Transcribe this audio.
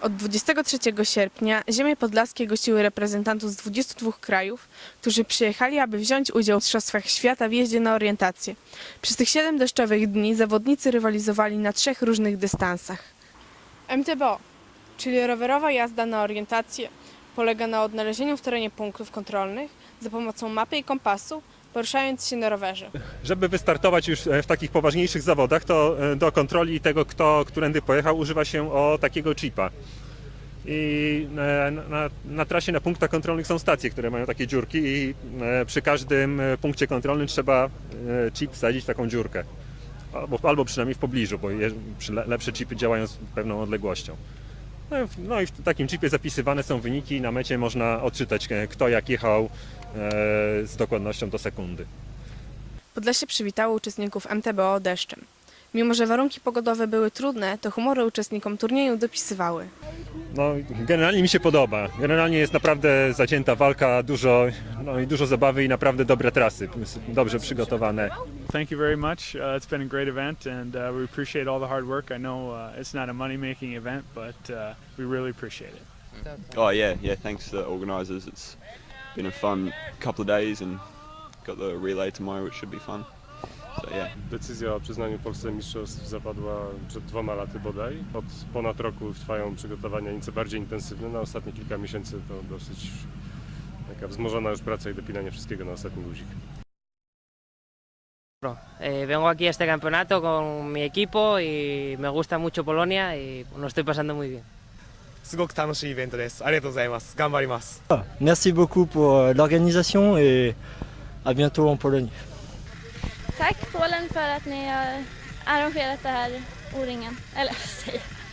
Od 23 sierpnia ziemie podlaskie gościły reprezentantów z 22 krajów, którzy przyjechali, aby wziąć udział w Mistrzostwach Świata w jeździe na orientację. Przez tych 7 deszczowych dni zawodnicy rywalizowali na trzech różnych dystansach. MTBO, czyli rowerowa jazda na orientację, polega na odnalezieniu w terenie punktów kontrolnych za pomocą mapy i kompasu, poruszając się na rowerze. Żeby wystartować już e, w takich poważniejszych zawodach, to e, do kontroli tego, kto którędy pojechał, używa się o takiego chipa. I e, na, na trasie, na punktach kontrolnych są stacje, które mają takie dziurki i przy każdym punkcie kontrolnym trzeba chip wsadzić w taką dziurkę. Albo, albo przynajmniej w pobliżu, bo je, lepsze chipy działają z pewną odległością. No, i no i w takim chipie zapisywane są wyniki, na mecie można odczytać e, kto jak jechał e, z dokładnością do sekundy. Podlasie przywitało uczestników MTBO deszczem. Mimo, że warunki pogodowe były trudne, to humory uczestnikom turnieju dopisywały. No, generalnie mi się podoba. Generalnie jest naprawdę zacięta walka, dużo, no i dużo zabawy i naprawdę dobre trasy, dobrze przygotowane. Thank you very much. Uh, it's been a great event, and uh, we appreciate all the hard work. I know uh, it's not a money-making event, but uh, we really appreciate it. Oh yeah, yeah. Thanks to the organisers. It's been a fun couple of days, and got the relay tomorrow, which should be fun. So yeah. Decyzja o przyznaniu Polsce mistrzostw zapadła przed dwoma laty bodaj. Od ponad roku trwają przygotowania nieco bardziej intensywne. Na ostatnie kilka miesięcy to dosyć taka wzmożona już praca i dopinanie wszystkiego na ostatni guzik. Bueno, eh, vengo aquí a este campeonato con mi equipo y me gusta mucho Polonia y lo estoy pasando muy bien. すごく楽しいイベントです。ありがとうございます。頑張ります。 Merci beaucoup pour euh, l'organisation et à bientôt en Pologne. Tack Polen för att ni har arrangerat det här O-ringen. Eller vad säger jag?